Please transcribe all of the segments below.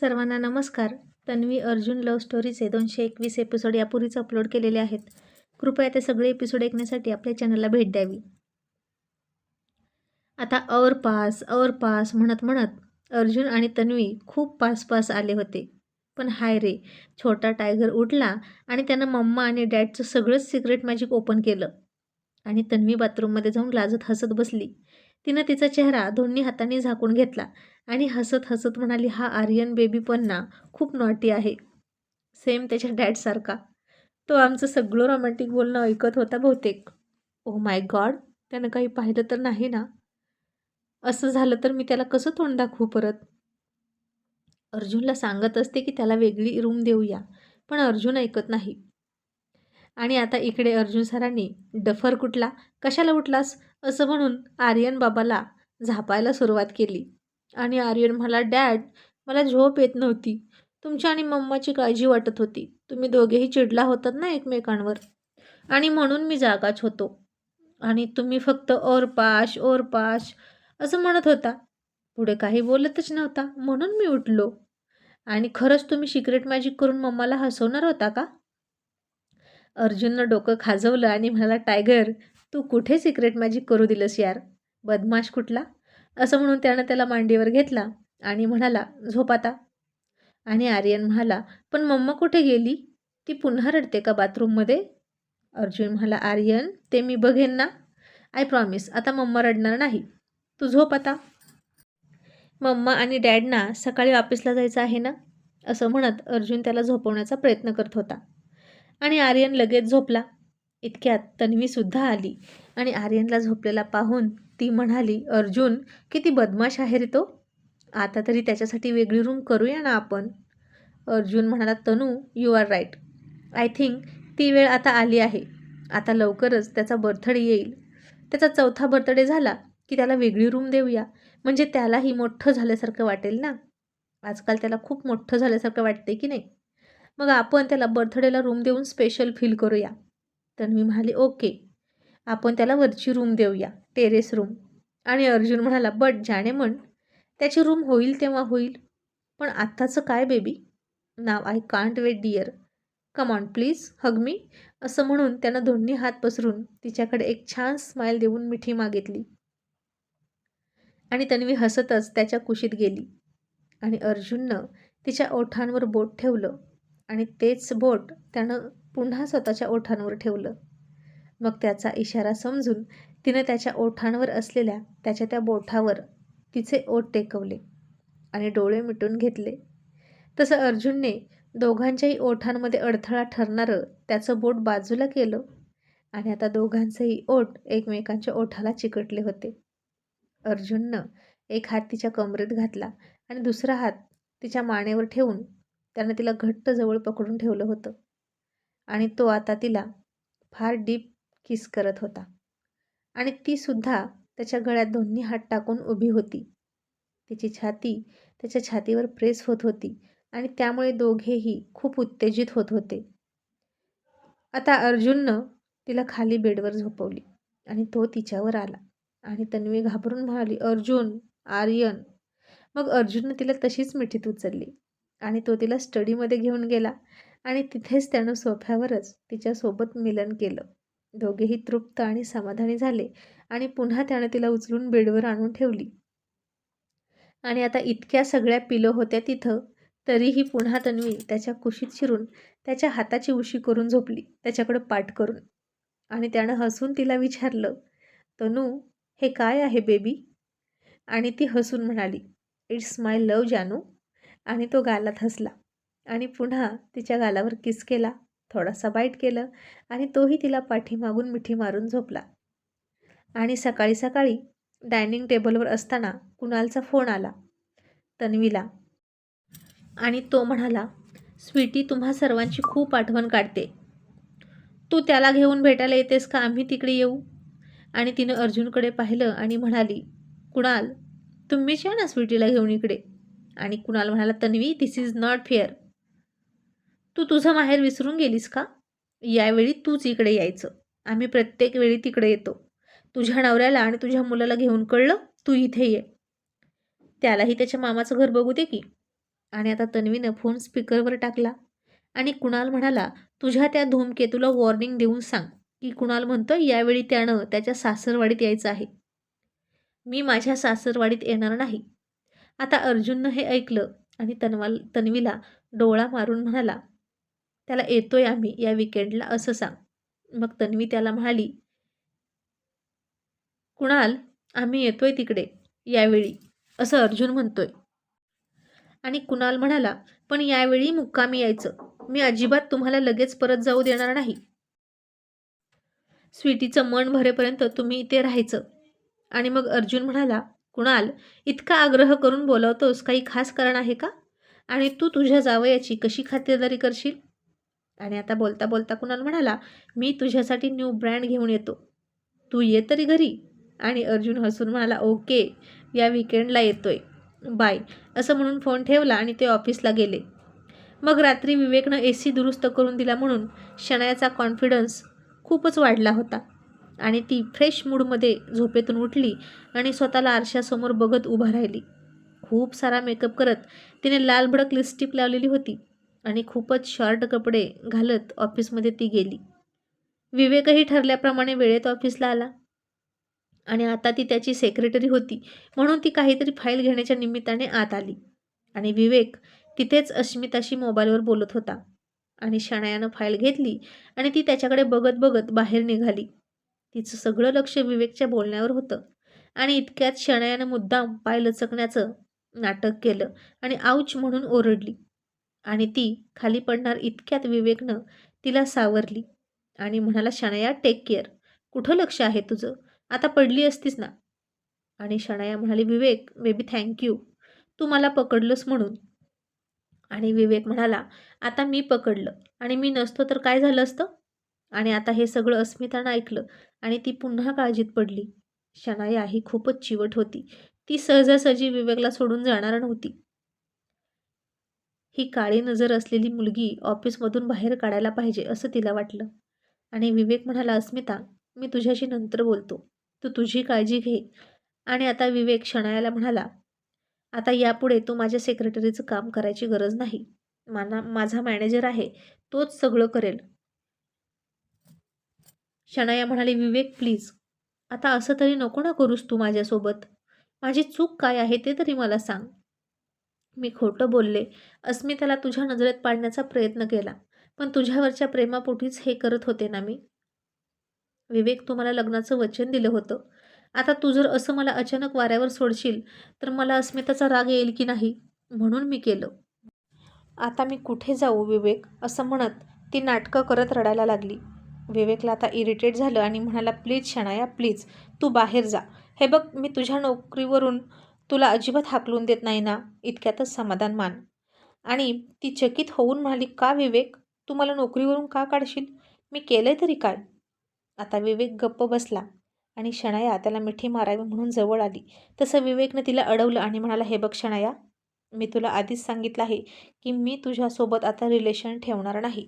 सर्वांना नमस्कार. तन्वी अर्जुन लव्ह स्टोरीचे दोनशे एकवीस एपिसोड यापूर्वीच अपलोड केलेले आहेत. कृपया ते सगळे एपिसोड ऐकण्यासाठी आपल्या चॅनलला भेट द्यावी. आता और पास और पास म्हणत म्हणत अर्जुन आणि तन्वी खूप पास पास आले होते. पण हाय रे छोटा टायगर उठला आणि त्यानं मम्मा आणि डॅडचं सगळंच सिक्रेट मॅजिक ओपन केलं. आणि तन्वी बाथरूममध्ये जाऊन लाजत हसत बसली. तिनं तिचा चेहरा दोन्ही हातांनी झाकून घेतला आणि हसत हसत म्हणाली हा आर्यन बेबी पण ना खूप नॉटी आहे. सेम त्याच्या डॅडसारखा तो आमचं सगळं रोमॅन्टिक बोलणं ऐकत होता बहुतेक. ओ माय गॉड त्यानं काही पाहिलं तर नाही ना? असं झालं तर मी त्याला कसं तोंड दाखवू परत? अर्जुनला सांगत असते की त्याला वेगळी रूम देऊया पण अर्जुन ऐकत नाही. आणि आता इकडे अर्जुन सरांनी डफर कुठला? कशाला उठलास? असं म्हणून आर्यन बाबाला झापायला सुरुवात केली. आणि आर्यन म्हणाला डॅड मला झोप येत नव्हती. तुमच्या आणि मम्माची काळजी वाटत होती. तुम्ही दोघेही चिडला होतात ना एकमेकांवर. आणि म्हणून मी जागाच होतो. आणि तुम्ही फक्त ओरपाश ओरपाश असं म्हणत होता. पुढे काही बोलतच नव्हता. म्हणून मी उठलो. आणि खरंच तुम्ही सिक्रेट मॅजिक करून मम्माला हसवणार होता का? अर्जुननं डोकं खाजवलं आणि म्हणाला टायगर तू कुठे सिक्रेट मॅजिक करू दिलंस यार? बदमाश कुठला? असं म्हणून त्यानं त्याला मांडीवर घेतला आणि म्हणाला झोप आता. आणि आर्यन म्हणाला पण मम्मा कुठे गेली? ती पुन्हा रडते का बाथरूममध्ये? अर्जुन म्हणाला आर्यन ते मी बघेन ना. आय प्रॉमिस आता मम्मा रडणार नाही. तू झोप आता. मम्मा आणि डॅडना सकाळी ऑफिसला जायचं आहे ना? असं म्हणत अर्जुन त्याला झोपवण्याचा प्रयत्न करत होता. आणि आर्यन लगेच झोपला. इतक्यात तन्वीसुद्धा आली. आणि आर्यनला झोपलेला पाहून ती म्हणाली अर्जुन किती बदमाश आहे रे तो. आता तरी त्याच्यासाठी वेगळी रूम करूया ना आपण. अर्जुन म्हणाला Tanu you are right I think ती वेळ आता आली आहे. आता लवकरच त्याचा बर्थडे येईल. त्याचा चौथा बर्थडे झाला की त्याला वेगळी रूम देऊया. म्हणजे त्यालाही मोठं झाल्यासारखं वाटेल ना? आजकाल त्याला खूप मोठं झाल्यासारखं वाटते की नाही? मग आपण त्याला बर्थडेला रूम देऊन स्पेशल फील करूया. तर मी ओके आपण त्याला वरची रूम देऊया टेरेस रूम आणि अर्जुन म्हणाला बट जाणे म्हण त्याची रूम होईल तेव्हा होईल. पण आत्ताचं काय baby now I can't wait dear come on please hug me असं म्हणून त्यानं दोन्ही हात पसरून तिच्याकडे एक छान स्माईल देऊन मिठी मागितली. आणि तन्वी हसतच त्याच्या कुशीत गेली. आणि अर्जुननं तिच्या ओठांवर बोट ठेवलं. आणि तेच बोट त्यानं पुन्हा स्वतःच्या ओठांवर ठेवलं. मग त्याचा इशारा समजून तिनं त्याच्या ओठांवर असलेल्या त्याच्या त्या बोठावर तिचे ओठ टेकवले आणि डोळे मिटून घेतले. तसं अर्जुनने दोघांच्याही ओठांमध्ये अडथळा ठरणारं त्याचं बोट बाजूला केलं आणि आता दोघांचेही ओठ एकमेकांच्या ओठाला चिकटले होते. अर्जुननं एक हात तिच्या कमरेत घातला आणि दुसरा हात तिच्या मानेवर ठेवून त्यानं तिला घट्ट जवळ पकडून ठेवलं होतं. आणि तो आता तिला फार डीप किस करत होता. आणि तीसुद्धा त्याच्या गळ्यात दोन्ही हात टाकून उभी होती. तिची छाती त्याच्या छातीवर प्रेस होत होती आणि त्यामुळे दोघेही खूप उत्तेजित होत होते. आता अर्जुननं तिला खाली बेडवर झोपवली आणि तो तिच्यावर आला आणि तन्वी घाबरून म्हणाली अर्जुन आर्यन. मग अर्जुननं तिला तशीच मिठीत उचलली. आणि तो तिला स्टडीमध्ये घेऊन गेला आणि तिथेच त्यानं सोफ्यावरच तिच्यासोबत मिलन केलं. दोघेही तृप्त आणि समाधानी झाले आणि पुन्हा त्यानं तिला उचलून बेडवर आणून ठेवली. आणि आता इतक्या सगळ्या पिलो होत्या तिथं तरीही पुन्हा तन्वी त्याच्या कुशीत शिरून त्याच्या हाताची उशी करून झोपली त्याच्याकडं पाठ करून. आणि त्यानं हसून तिला विचारलं तनू हे काय आहे बेबी? आणि ती हसून म्हणाली इट्स माय लव जानू. आणि तो गालात हसला आणि पुन्हा तिच्या गालावर किस केला थोडासा बाईट केलं आणि तोही तिला पाठीमागून मिठी मारून झोपला. आणि सकाळी सकाळी डायनिंग टेबलवर असताना कुणालचा फोन आला तन्वीला. आणि तो म्हणाला स्वीटी तुम्हा सर्वांची खूप आठवण काढते. तू त्याला घेऊन भेटायला येतेस का? आम्ही तिकडे येऊ. आणि तिनं अर्जुनकडे पाहिलं आणि म्हणाली कुणाल तुम्हीच या ना स्वीटीला घेऊन इकडे? आणि कुणाल म्हणाला Tanvi this is not fair तू तुझं माहेर विसरून गेलीस का? यावेळी तूच इकडे यायचं. आम्ही प्रत्येक वेळी तिकडे येतो. तुझ्या नवऱ्याला आणि तुझ्या मुलाला घेऊन कळलं तू इथे ये. त्यालाही त्याच्या मामाचं घर बघू दे की. आणि आता तन्वीनं फोन स्पीकरवर टाकला आणि कुणाल म्हणाला तुझ्या त्या धूमकेतूला वॉर्निंग देऊन सांग की कुणाल म्हणतो यावेळी त्यानं त्याच्या सासरवाडीत यायचं आहे. मी माझ्या सासरवाडीत येणार नाही. आता अर्जुननं हे ऐकलं आणि तन्वाल तन्वीला डोळा मारून म्हणाला त्याला येतोय आम्ही या विकेंडला असं सांग. मग तन्वी त्याला म्हणाली कुणाल आम्ही येतोय तिकडे यावेळी असं अर्जुन म्हणतोय. आणि कुणाल म्हणाला पण यावेळी मुक्कामी यायचं. मी अजिबात तुम्हाला लगेच परत जाऊ देणार नाही. स्वीटीचं मन भरेपर्यंत तुम्ही इथे राहायचं. आणि मग अर्जुन म्हणाला कुणाल इतका आग्रह करून बोलवतोस काही खास कारण आहे का? आणि तू तुझ्या जावयाची कशी खातिरदारी करशील? आणि आता बोलता बोलता कुणाल म्हणाला मी तुझ्यासाठी न्यू ब्रँड घेऊन येतो. तू ये तरी घरी. आणि अर्जुन हसून म्हणाला ओके या विकेंडला येतोय. बाय. असं म्हणून फोन ठेवला आणि ते ऑफिसला गेले. मग रात्री विवेकनं ए सी दुरुस्त करून दिला म्हणून शनायाचा कॉन्फिडन्स खूपच वाढला होता. आणि ती फ्रेश मूडमध्ये झोपेतून उठली आणि स्वतःला आरशासमोर बघत उभा राहिली. खूप सारा मेकअप करत तिने लाल भडक लिपस्टिक लावलेली होती आणि खूपच शॉर्ट कपडे घालत ऑफिसमध्ये ती गेली. विवेकही ठरल्याप्रमाणे वेळेत ऑफिसला आला. आणि आता ती त्याची सेक्रेटरी होती म्हणून ती काहीतरी फाईल घेण्याच्या निमित्ताने आत आली. आणि विवेक तिथेच अस्मिताशी मोबाईलवर बोलत होता. आणि शणायानं फाईल घेतली आणि ती त्याच्याकडे बघत बघत बाहेर निघाली. तिचं सगळं लक्ष विवेकच्या बोलण्यावर होतं. आणि इतक्यात शनायानं मुद्दाम पाय लचकण्याचं नाटक केलं आणि आऊच म्हणून ओरडली. आणि ती खाली पडणार इतक्यात विवेकनं तिला सावरली आणि म्हणाला शनाया टेक केअर कुठं लक्ष आहे तुझं? आता पडली असतीस ना. आणि शनाया म्हणाली विवेक बेबी थँक्यू तू मला पकडलंस म्हणून. आणि विवेक म्हणाला आता मी पकडलं. आणि मी नसतो तर काय झालं असतं? आणि आता हे सगळं अस्मितानं ऐकलं. आणि ती पुन्हा काळजीत पडली. शनाया ही खूपच चिवट होती. ती सहजासहजी विवेकला सोडून जाणार नव्हती. ही काळी नजर असलेली मुलगी ऑफिसमधून बाहेर काढायला पाहिजे असं तिला वाटलं. आणि विवेक म्हणाला अस्मिता मी तुझ्याशी नंतर बोलतो. तू तुझी काळजी घे. आणि आता विवेक शनायाला म्हणाला आता यापुढे तू माझ्या सेक्रेटरीचं काम करायची गरज नाही. माना माझा मॅनेजर आहे. तोच सगळं करेल. शनाया म्हणाली विवेक प्लीज आता असं तरी नको ना करूस तू माझ्यासोबत. माझी चूक काय आहे ते तरी मला सांग. मी खोटं बोलले. अस्मिताला तुझ्या नजरेत पाडण्याचा प्रयत्न केला पण तुझ्यावरच्या प्रेमापोटीच हे करत होते ना मी. विवेक तू मला लग्नाचं वचन दिलं होतं. आता तू जर असं मला अचानक वाऱ्यावर सोडशील तर मला अस्मिताचा राग येईल की नाही? म्हणून मी केलं. आता मी कुठे जाऊ विवेक? असं म्हणत ती नाटकं करत रडायला लागली. विवेकला आता इरिटेट झालं आणि म्हणाला प्लीज शनाया प्लीज तू बाहेर जा. हे बघ मी तुझ्या नोकरीवरून तुला अजिबात हाकलून देत नाही ना इतक्यातच समाधान मान. आणि ती चकित होऊन म्हणाली का विवेक? तू मला नोकरीवरून का काढशील? मी केलंय तरी काय? आता विवेक गप्प बसला आणि शणाया त्याला मिठी मारावी म्हणून जवळ आली. तसं विवेकनं तिला अडवलं आणि म्हणाला हे बघ शणाया मी तुला आधीच सांगितलं आहे की मी तुझ्यासोबत आता रिलेशन ठेवणार नाही.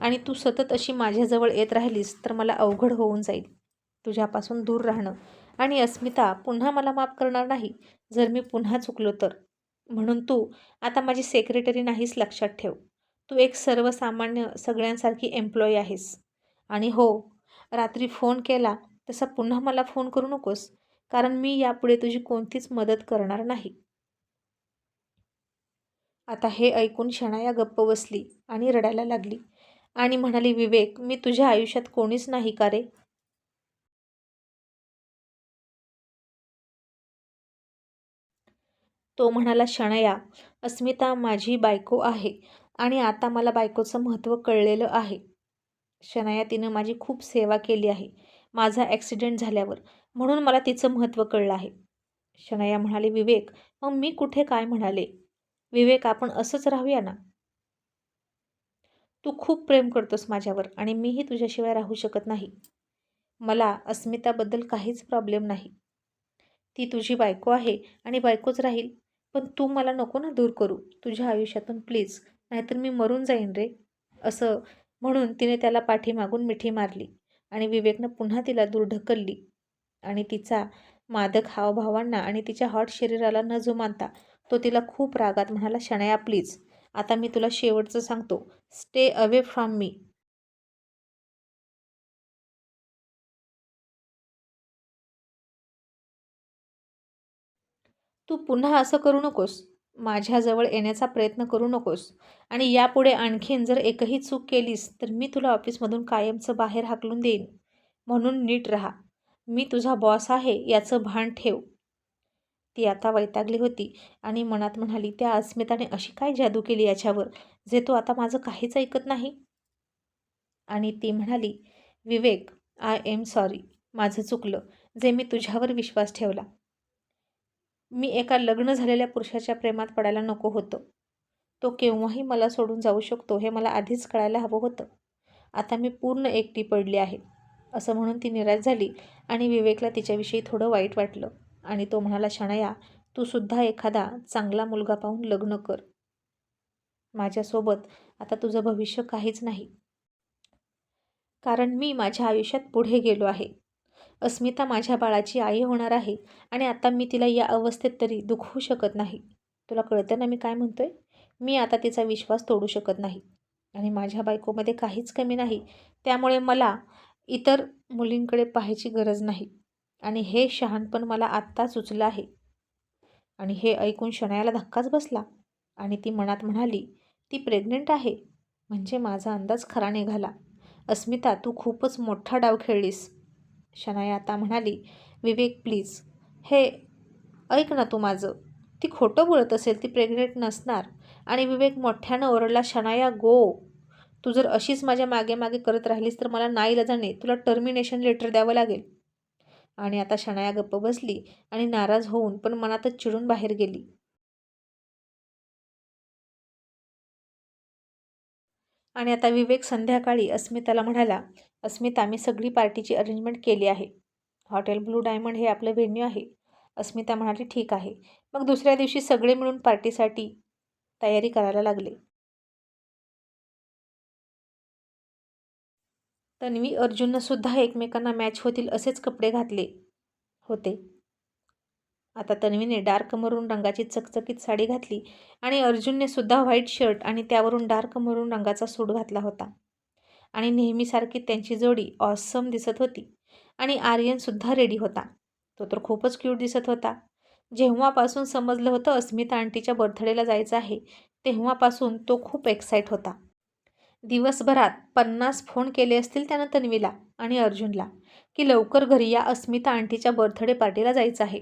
आणि तू सतत अशी माझ्याजवळ येत राहिलीस तर मला अवघड होऊन जाईल. तुझ्यापासून दूर राहणं. आणि अस्मिता पुन्हा मला माफ करणार नाही. जर मी पुन्हा चुकलो तर. म्हणून तू आता माझी सेक्रेटरी नाहीस लक्षात ठेव. तू एक सर्वसामान्य सगळ्यांसारखी एम्प्लॉई आहेस. आणि हो रात्री फोन केला तसा पुन्हा मला फोन करू नकोस. कारण मी यापुढे तुझी कोणतीच मदत करणार नाही. आता हे ऐकून शणाया गप्प बसली आणि रडायला लागली. आणि म्हणाली विवेक मी तुझ्या आयुष्यात कोणीच नाही का रे? तो म्हणाला शणया अस्मिता माझी बायको आहे आणि आता मला बायकोचं महत्त्व कळलेलं आहे. शनाया तिनं माझी खूप सेवा केली आहे. माझा ॲक्सिडेंट झाल्यावर. म्हणून मला तिचं महत्त्व कळलं आहे. शनाया म्हणाले विवेक मग मी कुठे काय म्हणाले? विवेक आपण असंच राहूया ना? तू खूप प्रेम करतोस माझ्यावर आणि मीही तुझ्याशिवाय राहू शकत नाही. मला अस्मिताबद्दल काहीच प्रॉब्लेम नाही. ती तुझी बायको आहे आणि बायकोच राहील पण तू मला नको ना दूर करू. तुझ्या आयुष्यातून प्लीज नाहीतर मी मरून जाईन रे. असं म्हणून तिने त्याला पाठीमागून मिठी मारली आणि विवेकनं पुन्हा तिला दूर ढकलली. आणि तिचा मादक हावभावांना आणि तिच्या हॉट शरीराला न जुमानता तो तिला खूप रागात म्हणाला शणया प्लीज आता मी तुला शेवटचं सांगतो. स्टे अवे फ्रॉम मी तू पुन्हा असं करू नकोस. माझ्याजवळ येण्याचा प्रयत्न करू नकोस. आणि यापुढे आणखीन जर एकही चूक केलीस तर मी तुला ऑफिसमधून कायमचं बाहेर हाकलून देईन. म्हणून नीट राहा. मी तुझा बॉस आहे याचं भान ठेव. ती आता वैतागली होती आणि मनात म्हणाली त्या अस्मिताने अशी काय जादू केली याच्यावर? जे तो आता माझं काहीच ऐकत नाही. आणि ती म्हणाली विवेक आय एम सॉरी माझं चुकलं. जे मी तुझ्यावर विश्वास ठेवला. मी एका लग्न झालेल्या पुरुषाच्या प्रेमात पडायला नको होतं. तो केव्हाही मला सोडून जाऊ शकतो हे मला आधीच कळायला हवं होतं. आता मी पूर्ण एकटी पडली आहे. असं म्हणून ती निराश झाली आणि विवेकला तिच्याविषयी थोडं वाईट वाटलं. आणि तो म्हणाला शणया तू सुद्धा एखादा चांगला मुलगा पाहून लग्न कर. माझ्यासोबत आता तुझं भविष्य काहीच नाही. कारण मी माझ्या आयुष्यात पुढे गेलो आहे. अस्मिता माझ्या बाळाची आई होणार आहे आणि आता मी तिला या अवस्थेत तरी दुखवू शकत नाही. तुला कळतं ना मी काय म्हणतोय? मी आता तिचा विश्वास तोडू शकत नाही. आणि माझ्या बायकोमध्ये काहीच कमी नाही. त्यामुळे मला इतर मुलींकडे पाहायची गरज नाही. आणि हे शहाणपण मला आत्ता सुचलं आहे. आणि हे ऐकून शनायाला धक्काच बसला आणि ती मनात म्हणाली ती प्रेग्नेंट आहे. म्हणजे माझा अंदाज खरा निघाला. अस्मिता तू खूपच मोठा डाव खेळलीस. शनाया आता म्हणाली विवेक प्लीज. हे ऐक ना तू माझं. ती खोटं बोलत असेल ती प्रेग्नेंट नसणार. आणि विवेक मोठ्यानं ओरडला शनाया गो. तू जर अशीच माझ्या मागे मागे करत राहिलीस तर मला नाही जाणे तुला टर्मिनेशन लेटर द्यावं लागेल. आणि आता शनाया गप्प बसली आणि नाराज होऊन पण मनातच चिडून बाहेर गेली. आणि आता विवेक संध्याकाळी अस्मिताला म्हणाला अस्मिता मी सगळी पार्टीची अरेंजमेंट केली आहे. हॉटेल ब्लू डायमंड हे आपलं व्हेन्यू आहे. अस्मिता म्हणाली ठीक आहे. मग दुसऱ्या दिवशी सगळे मिळून पार्टीसाठी तयारी करायला लागले. तन्वी अर्जुननंसुद्धा एकमेकांना मॅच होतील असेच कपडे घातले होते. आता तन्वीने डार्क मरून रंगाची चकचकीत साडी घातली आणि अर्जुनने सुद्धा व्हाईट शर्ट आणि त्यावरून डार्क मरून रंगाचा सूट घातला होता. आणि नेहमीसारखी त्यांची जोडी ऑसम दिसत होती आणि आर्यनसुद्धा रेडी होता. तो तर खूपच क्यूट दिसत होता. जेव्हापासून समजलं होतं अस्मिता आंटीच्या बर्थडेला जायचं आहे तेव्हापासून तो खूप एक्साईट होता. दिवसभरात पन्नास फोन केले असतील त्यानं तन्वीला आणि अर्जुनला की लवकर घरी या अस्मिता आंटीच्या बर्थडे पार्टीला जायचं आहे.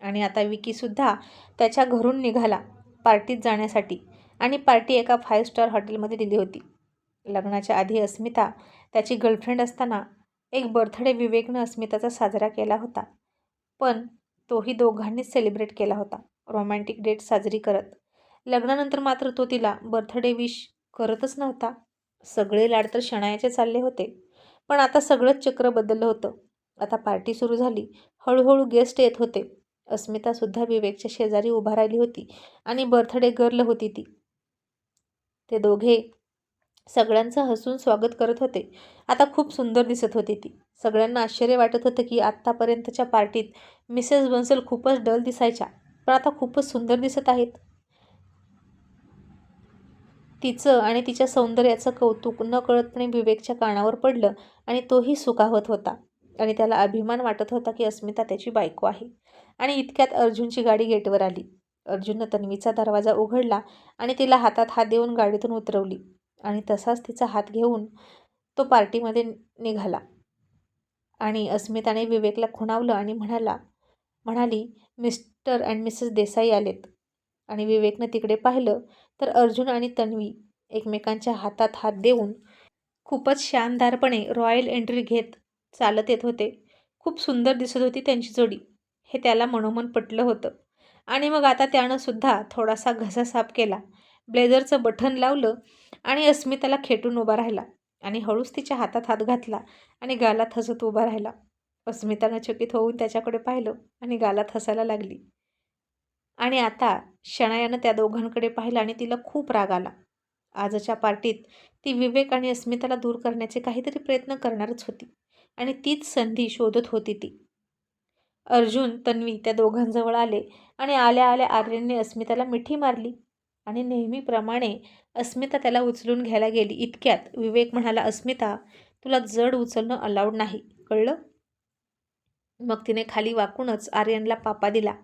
आणि आता विकीसुद्धा त्याच्या घरून निघाला पार्टीत जाण्यासाठी आणि पार्टी एका फाईव्ह स्टार हॉटेलमध्ये दिली होती. लग्नाच्या आधी अस्मिता त्याची गर्लफ्रेंड असताना एक बर्थडे विवेकनं अस्मिताचा साजरा केला होता. पण तोही दोघांनीच सेलिब्रेट केला होता. रोमॅन्टिक डेट साजरी करत. लग्नानंतर मात्र तो तिला बर्थडे विश करतच नव्हता. सगळे लाड तर शणायाचे चालले होते. पण आता सगळंच चक्र बदललं होतं. आता पार्टी सुरू झाली. हळूहळू गेस्ट येत होते. अस्मितासुद्धा विवेकच्या शेजारी उभा राहिली होती आणि बर्थडे गर्ल होती ती. ते दोघे सगळ्यांचं हसून स्वागत करत होते. आता खूप सुंदर दिसत होती ती. सगळ्यांना आश्चर्य वाटत होतं की आत्तापर्यंतच्या पार्टीत मिसेस बन्सल खूपच डल दिसायच्या. पण आता खूपच सुंदर दिसत आहेत. तिचं आणि तिच्या सौंदर्याचं कौतुक न कळतपणे विवेकच्या कानावर पडलं आणि तोही सुखावत होता. आणि त्याला अभिमान वाटत होता की अस्मिता त्याची बायको आहे. आणि इतक्यात अर्जुनची गाडी गेटवर आली. अर्जुननं तन्वीचा दरवाजा उघडला आणि तिला हातात हात देऊन गाडीतून उतरवली. आणि तसाच तिचा हात घेऊन तो पार्टीमध्ये निघाला. आणि अस्मिताने विवेकला खुणावलं आणि म्हणाला म्हणाली मिस्टर अँड मिसेस देसाई आलेत. आणि विवेकनं तिकडे पाहिलं तर अर्जुन आणि तन्वी एकमेकांच्या हातात हात देऊन खूपच शानदारपणे रॉयल एंट्री घेत चालत येत होते. खूप सुंदर दिसत होती त्यांची जोडी. हे त्याला मनोमन पटलं होतं. आणि मग आता त्यानं सुद्धा थोडासा घसा साफ केला. ब्लेझरचं बटन लावलं आणि अस्मिताला खेटून उभा राहिला आणि हळूच तिच्या हातात हात घातला आणि गालात हसत उभा राहिला. अस्मितानं चकित होऊन त्याच्याकडे पाहिलं आणि गालात हसायला लागली. आणि आता शनायानं त्या दोघांकडे पाहिलं आणि तिला खूप राग आला. आजच्या पार्टीत ती विवेक आणि अस्मिताला दूर करण्याचे काहीतरी प्रयत्न करणारच होती आणि तीच संधी शोधत होती ती. अर्जुन तन्वी त्या दोघांजवळ आले आणि आल्या आल्या आर्यनने अस्मिताला मिठी मारली आणि नेहमीप्रमाणे अस्मिता त्याला उचलून घ्यायला गेली. इतक्यात विवेक म्हणाला अस्मिता तुला जड उचलणं अलाउड नाही. कळलं? मग तिने खाली वाकूनच आर्यनला पापा दिला.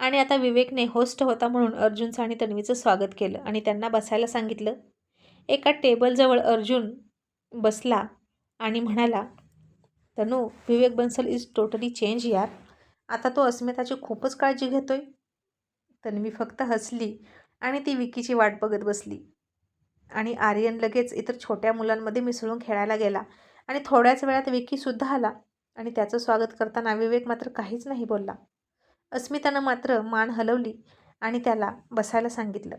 आणि आता विवेकने होस्ट होता म्हणून अर्जुनचं आणि तन्वीचं स्वागत केलं आणि त्यांना बसायला सांगितलं. एका टेबलजवळ अर्जुन बसला आणि म्हणाला Tanu Vivek Bansal is totally change यार. आता तो अस्मिताची खूपच काळजी घेतोय. तन्वी फक्त हसली आणि ती विकीची वाट बघत बसली. आणि आर्यन लगेच इतर छोट्या मुलांमध्ये मिसळून खेळायला गेला आणि थोड्याच वेळात विकीसुद्धा आला आणि त्याचं स्वागत करताना विवेक मात्र काहीच नाही बोलला. अस्मितानं मात्र मान हलवली आणि त्याला बसायला सांगितलं.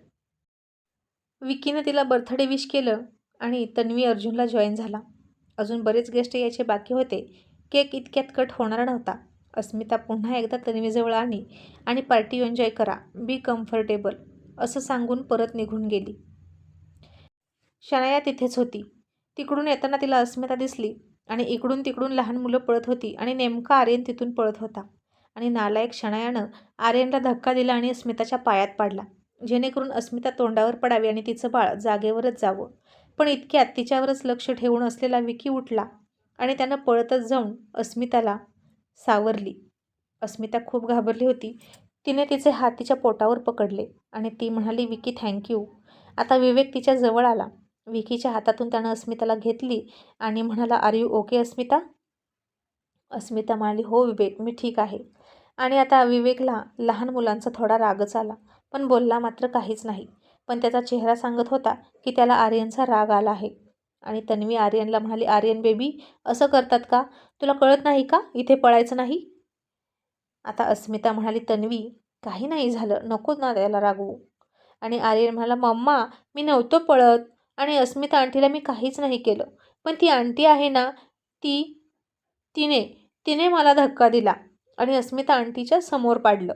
विकीनं तिला बर्थडे विश केलं आणि तन्वी अर्जुनला जॉईन झाला. अजून बरेच गेस्ट यायचे बाकी होते. केक इतक्यात कट होणार नव्हता. अस्मिता पुन्हा एकदा तन्वीजवळ आली आणि पार्टी एन्जॉय करा बी कम्फर्टेबल असं सांगून परत निघून गेली. शनाया तिथेच होती. तिकडून येताना तिला अस्मिता दिसली आणि इकडून तिकडून लहान मुलं पळत होती आणि नेमका आर्यन तिथून पळत होता. आणि नालायक क्षणायानं आर्यनला धक्का दिला आणि अस्मिताच्या पायात पाडला. जेणेकरून अस्मिता तोंडावर पडावी आणि तिचं बाळ जागेवरच जावं. पण इतक्यात तिच्यावरच लक्ष ठेवून असलेला विकी उठला आणि त्यानं पळतच जाऊन अस्मिताला सावरली. अस्मिता खूप घाबरली होती. तिने तिचे हात तिच्या पोटावर पकडले आणि ती म्हणाली विकी थँक्यू आता विवेक तिच्या जवळ आला. विकीच्या हातातून त्यानं अस्मिताला घेतली आणि म्हणाला are you okay Asmita? Asmita म्हणाली हो विवेक मी ठीक आहे. आणि आता विवेकला लहान मुलांचा थोडा रागच आला. पण बोलला मात्र काहीच नाही. पण त्याचा चेहरा सांगत होता की त्याला आर्यनचा राग आला आहे. आणि तन्वी आर्यनला म्हणाली आर्यन बेबी असं करतात का? तुला कळत नाही का? इथे पळायचं नाही? आता अस्मिता म्हणाली तन्वी काही नाही झालं. नको ना त्याला रागवू. आणि आर्यन म्हणाला मम्मा मी नव्हतो पळत आणि अस्मिता आंटीला मी काहीच नाही केलं. पण ती आंटी आहे ना ती तिने तिने मला धक्का दिला. आणि अस्मिता आंटीच्या समोर पाडलं.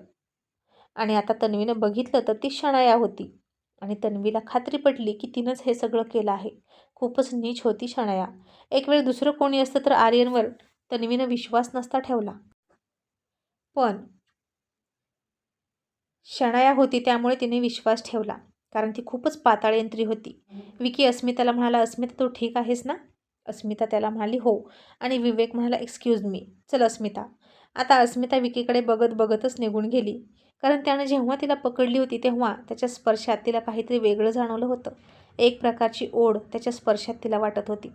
आणि आता तन्वीनं बघितलं तर ती शणाया होती. आणि तन्वीला खात्री पडली की तिनंच हे सगळं केलं आहे. खूपच नीच होती शणाया. एक वेळ दुसरं कोणी असतं तर आर्यनवर तन्वीनं विश्वास नसता ठेवला. पण शणाया होती त्यामुळे तिने विश्वास ठेवला. कारण ती खूपच पाताळ यंत्री होती. विकी अस्मिताला म्हणाला अस्मिता तू ठीक आहेस ना? अस्मिता त्याला म्हणाली हो. आणि विवेक म्हणाला एक्सक्यूज मी. चल अस्मिता. आता अस्मिता विकीकडे बघत बघतच निघून गेली. कारण त्यानं जेव्हा तिला पकडली होती तेव्हा त्याच्या स्पर्शात तिला काहीतरी वेगळं जाणवलं होतं. एक प्रकारची ओढ त्याच्या स्पर्शात तिला वाटत होती.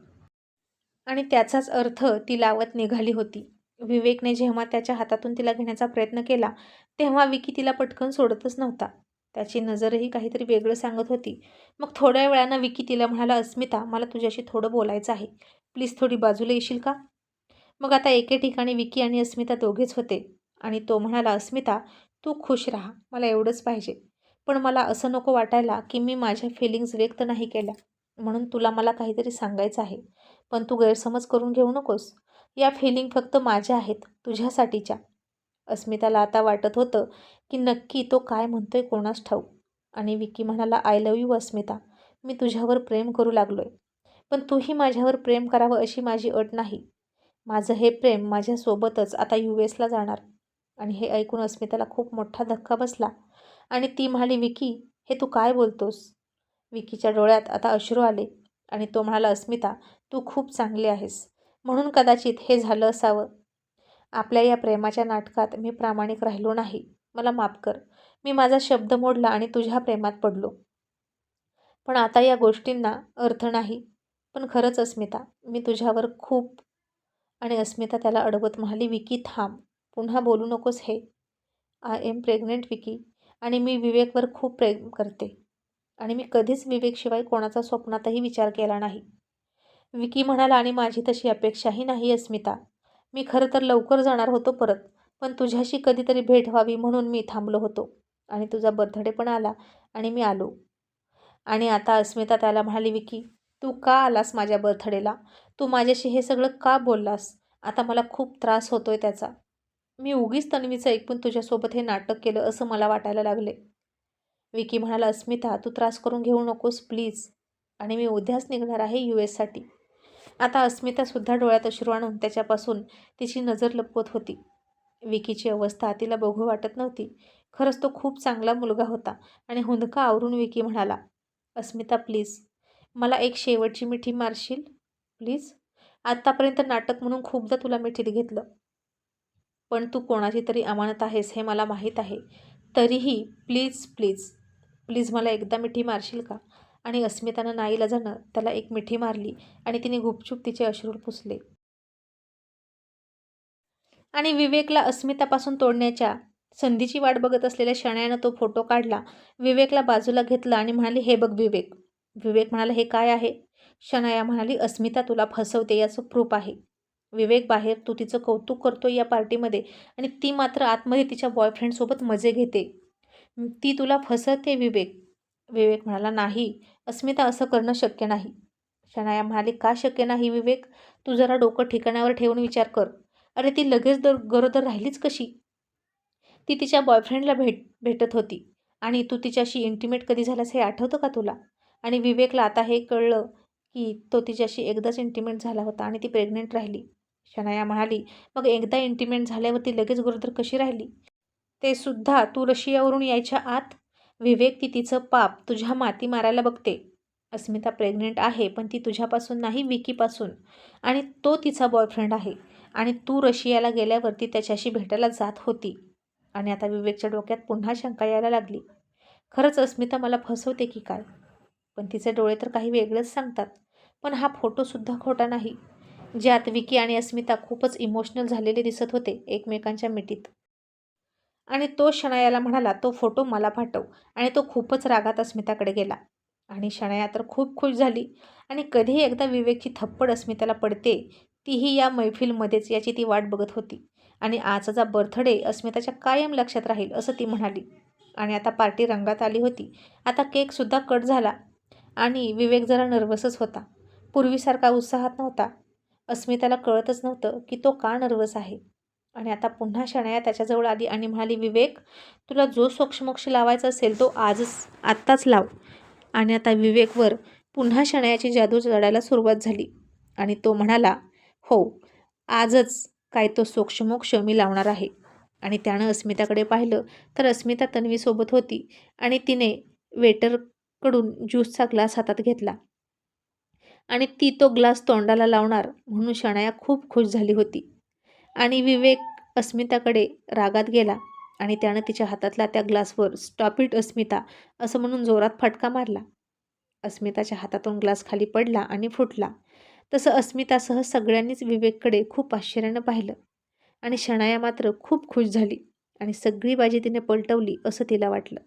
आणि त्याचाच अर्थ ती लावत निघाली होती. विवेकने जेव्हा त्याच्या हातातून तिला घेण्याचा प्रयत्न केला तेव्हा विकी तिला पटकन सोडतच नव्हता. त्याची नजरही काहीतरी वेगळं सांगत होती. मग थोड्या वेळानं विकी तिला म्हणाला अस्मिता मला तुझ्याशी थोडं बोलायचं आहे. प्लीज थोडी बाजूला येशील का? मग आता एके ठिकाणी विकी आणि अस्मिता दोघेच होते. आणि तो म्हणाला अस्मिता तू खुश राहा. मला एवढंच पाहिजे. पण मला असं नको वाटायला की मी माझ्या फिलिंग्स व्यक्त नाही केल्या. म्हणून तुला मला काहीतरी सांगायचं आहे. पण तू गैरसमज करून घेऊ नकोस. या फिलिंग फक्त माझ्या आहेत तुझ्यासाठीच्या. अस्मिताला आता वाटत होतं की नक्की तो काय म्हणतोय कोणास ठाऊ आणि विकी म्हणाला आय लव यू अस्मिता. मी तुझ्यावर प्रेम करू लागलो आहे पण तूही माझ्यावर प्रेम करावं अशी माझी अट नाही. माझं हे प्रेम माझ्यासोबतच आता यू एसला जाणार. आणि हे ऐकून अस्मिताला खूप मोठा धक्का बसला. आणि ती म्हणाली विकी हे तू काय बोलतोस? विकीच्या डोळ्यात आता अश्रू आले. आणि तो म्हणाला अस्मिता तू खूप चांगली आहेस. म्हणून कदाचित हे झालं असावं. आपल्या या प्रेमाच्या नाटकात मी प्रामाणिक राहिलो नाही. मला माफ कर. मी माझा शब्द मोडला आणि तुझ्या प्रेमात पडलो. पण आता या गोष्टींना अर्थ नाही. पण खरंच अस्मिता मी तुझ्यावर खूप आणि अस्मिता त्याला अडवत म्हणाली विकी थांब. पुन्हा बोलू नकोस हे. I am pregnant Vicky. आणि मी विवेकवर खूप प्रेम करते. आणि मी कधीच विवेकशिवाय कोणाचा स्वप्नातही विचार केला नाही. विकी म्हणाला आणि माझी तशी अपेक्षाही नाही अस्मिता. मी खरं तर लवकर जाणार होतो परत पण तुझ्याशी कधीतरी भेट व्हावी म्हणून मी थांबलो होतो. आणि तुझा बर्थडे पण आला आणि मी आलो. आणि आता अस्मिता त्याला म्हणाली विकी तू का आलास माझ्या बर्थडेला? तू माझ्याशी हे सगळं का बोललास? आता मला खूप त्रास होतोय त्याचा. मी उगीच तन्वीचं ऐकून तुझ्यासोबत हे नाटक केलं असं मला वाटायला लागले. विकी म्हणाला अस्मिता तू त्रास करून घेऊ नकोस प्लीज. आणि मी उद्याच निघणार आहे यू एससाठी. आता अस्मितासुद्धा डोळ्यात अश्रू आणून त्याच्यापासून तिची नजर लपवत होती. विकीची अवस्था तिला बघू वाटत नव्हती. खरंच तो खूप चांगला मुलगा होता. आणि हुंदका आवरून विकी म्हणाला अस्मिता प्लीज. मला एक शेवटची मिठी मारशील प्लीज? आत्तापर्यंत नाटक म्हणून खूपदा तुला मिठीत घेतलं. पण तू कोणाची तरी अमानत आहेस हे मला माहीत आहे. तरीही प्लीज प्लीज प्लीज मला एकदा मिठी मारशील का? आणि अस्मितानं नाईला जाणं त्याला एक मिठी मारली आणि तिने गुपचूप तिचे अश्रूर पुसले. आणि विवेकला अस्मितापासून तोडण्याच्या संधीची वाट बघत असलेल्या शण्यानं तो फोटो काढला. विवेकला बाजूला घेतला आणि म्हणाली हे बघ विवेक विवेक म्हणाला हे काय आहे? शनाया म्हणाली अस्मिता तुला फसवते याचं प्रूफ आहे. विवेक बाहेर तू तिचं कौतुक करतो या पार्टीमध्ये आणि ती मात्र आतमध्ये तिच्या बॉयफ्रेंडसोबत मजे घेते. ती तुला फसवते विवेक. विवेक म्हणाला नाही अस्मिता असं करणं शक्य नाही. शनाया म्हणाली का शक्य नाही विवेक? तू जरा डोकं ठिकाणावर ठेवून विचार कर. अरे ती लगेच दर गरोदर राहिलीच कशी? ती तिच्या बॉयफ्रेंडला भेट भेटत होती आणि तू तिच्याशी इंटिमेट कधी झाल्यास हे आठवतं का तुला? आणि विवेकला आता हे कळलं की तो तिच्याशी एकदाच इंटिमेट झाला होता आणि ती प्रेग्नेंट राहिली. शनाया म्हणाली मग एकदा इंटिमेट झाल्यावर ती लगेच गरोदर कशी राहिली? ते सुद्धा तू रशियावरून यायच्या आत? विवेक ती तिचं पाप तुझ्या माती मारायला बघते. अस्मिता प्रेग्नेंट आहे पण ती तुझ्यापासून नाही विकीपासून. आणि तो तिचा बॉयफ्रेंड आहे. आणि तू रशियाला गेल्यावर ती त्याच्याशी भेटायला जात होती. आणि आता विवेकच्या डोक्यात पुन्हा शंका यायला लागली. खरंच अस्मिता मला फसवते की काय? पण तिचे डोळे तर काही वेगळंच सांगतात. पण हा फोटोसुद्धा खोटा नाही. ज्यात विकी आणि अस्मिता खूपच इमोशनल झालेले दिसत होते एकमेकांच्या मिठीत. आणि तो शणायाला म्हणाला तो फोटो मला पाठव. आणि तो खूपच रागात अस्मिताकडे गेला. आणि शणाया तर खूप खुश झाली. आणि कधीही एकदा विवेकची थप्पड अस्मिताला पडते तीही या मैफिलमध्येच याची ती वाट बघत होती. आणि आजचा बर्थडे अस्मिताच्या कायम लक्षात राहील असं ती म्हणाली. आणि आता पार्टी रंगात आली होती. आता केकसुद्धा कट झाला. आणि विवेक जरा नर्वसच होता. पूर्वीसारखा उत्साहात नव्हता. अस्मिताला कळतच नव्हतं की तो का नर्वस आहे. आणि आता पुन्हा शनाया त्याच्याजवळ आली आणि म्हणाली विवेक तुला जो सोक्षमोक्ष लावायचा असेल तो आजच आत्ताच लाव. आणि आता विवेकवर पुन्हा शनायाची जादू चढायला सुरुवात झाली. आणि तो म्हणाला हो आजच काय तो सोक्षमोक्ष मी लावणार आहे. आणि त्यानं अस्मिताकडे पाहिलं तर अस्मिता तन्वीसोबत होती आणि तिने वेटर कडून ज्यूसचा ग्लास हातात घेतला. आणि ती तो ग्लास तोंडाला लावणार म्हणून शणाया खूप खुश झाली होती. आणि विवेक अस्मिताकडे रागात गेला आणि त्यानं तिच्या हातातल्या त्या ग्लासवर स्टॉप इट अस्मिता असं म्हणून जोरात फटका मारला. अस्मिताच्या हातातून ग्लास खाली पडला आणि फुटला. तसं अस्मितासह सगळ्यांनीच विवेककडे खूप आश्चर्यानं पाहिलं. आणि शणाया मात्र खूप खुश झाली आणि सगळी बाजी तिने पलटवली असं तिला वाटलं.